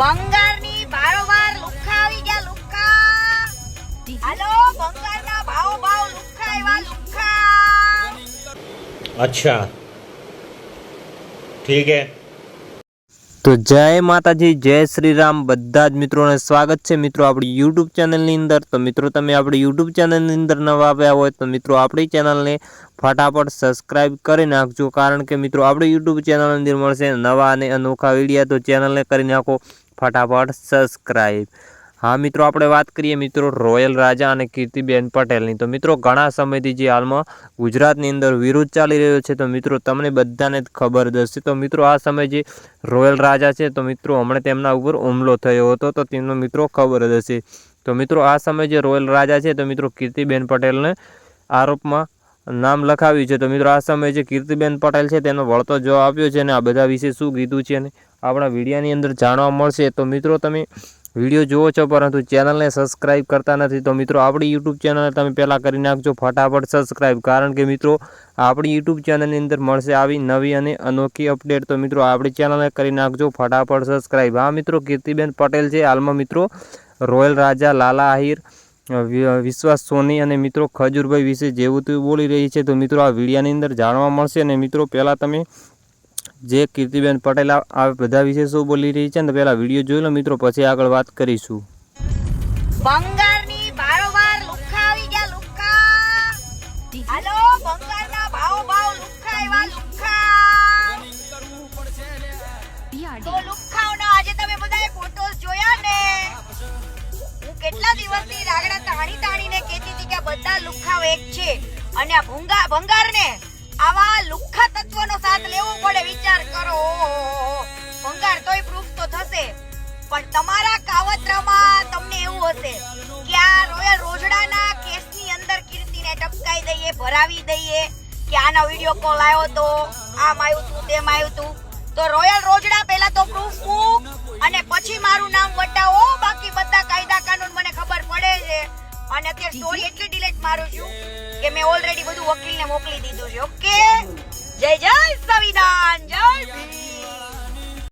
બંગાળની બારોબાર લુખા આવી ગયા લુખા હાલો બંગાળના ભાવ ભાવ લુખા એવા લુખા અચ્છા. ઠીક હે. તો જય માતાજી જય શ્રી રામ બધા જ મિત્રોને સ્વાગત છે. મિત્રો આપણી યુટ્યુબ ચેનલની અંદર. તો મિત્રો તમે આપણી યુટ્યુબ ચેનલની અંદર નવા આવ્યા હોય તો મિત્રો આપણી ચેનલને ફટાફટ સબસ્ક્રાઈબ કરી નાખજો. કારણ કે મિત્રો આપણી યુટ્યુબ ચેનલની અંદર મળશે નવા અને અનોખા વિડીયા તો ચેનલને કરી નાખો. ફટાફટ સબસ્ક્રાઈબ હા, મિત્રો, આપણે વાત કરીએ મિત્રો રોયલ રાજા અને કીર્તિબેન પટેલની. તો મિત્રો, ઘણા સમયથી જે હાલમાં ગુજરાતની અંદર વિરોધ ચાલી રહ્યો છે, તો મિત્રો, તમને બધાને જ ખબર હશે તો મિત્રો, આ સમય જે રોયલ રાજા છે, તો મિત્રો, હમણાં તેમના ઉપર હુમલો થયો હતો, તો તેમનો મિત્રો ખબર જ હશે તો મિત્રો, આ સમય જે રોયલ રાજા છે, તો મિત્રો, કીર્તિબેન પટેલને આરોપમાં નામ લખાવ્યું છે. તો મિત્રો, આ સમયે જે કીર્તિબેન પટેલ છે, તેનો વળતો જવાબ આપ્યો છે, અને આ બધા વિશે શું કીધું છે અને આપણા વિડીયાની અંદર જાણવા મળશે. તો મિત્રો, તમે વીડિયો જુઓ છો, પરંતુ ચેનલને સબસ્ક્રાઇબ કરતા નથી, તો મિત્રો, આપણી યુટ્યુબ ચેનલને તમે પહેલાં કરી નાખજો ફટાફટ સબસ્ક્રાઇબ. કારણ કે મિત્રો, આપણી યુટ્યુબ ચેનલની અંદર મળશે આવી નવી અને અનોખી અપડેટ. તો મિત્રો, આપણી ચેનલને કરી નાખજો ફટાફટ સબસ્ક્રાઇબ. હા, મિત્રો, કીર્તિબેન પટેલ છે હાલમાં, મિત્રો, રોયલ રાજા લાલા આહિર વિશ્વાસ સોની અને મિત્રો, ખજૂરભાઈ વિશે જેવું તેવું બોલી રહી છે. તો મિત્રો, આ વિડીયાની અંદર જાણવા મળશે અને મિત્રો, પહેલાં તમે જે કીર્તિબેન પટેલ આ બધા વિશે શું બોલી રહી છે ને પહેલાં વીડિયો જોઈ લો મિત્રો, પછી આગળ વાત કરીશું. ભંગારની બારોબાર લુખ્ખા આવી ગયા લુખા હાલો ભંગારના ભાવ ભાવ લુખા એવા લુખા તો લુખ્ખાઓનો આજે તમે બધાએ ફોટોસ જોયા ને? હું કેટલા દિવસથી રાગડા તાણી તાણીને કહેતી હતી કે બધા લુખાઓ એક છે. અને આ ભૂંગા ભંગારને આવા લુખ્ખા તત્વનો સાથ લેવો પડે. ભંગાર તોય પ્રૂફ તો થશે. પણ તમારા કાવતરામાં તમને એવું હશે કે આ રોયલ રોજડાના કેસની અંદર કીર્તિને ટપકાઈ દઈએ ભરાવી દઈએ કે આનો વીડિયો કોલ આવ્યો તો આમ આવ્યું તું તેમ આવ્યું તું. તો રોયલ રોજડા પહેલા તો પ્રૂફ મૂક અને પછી મારું નામ વટાવો. બાકી બધા કાયદા કાનૂન મને ખબર પડે છે. અને અત્યારે સ્ટોરી એટલી ડિલેટ મારું છું કે મેં ઓલરેડી બધું વકીલને મોકલી દીધું છે. ઓકે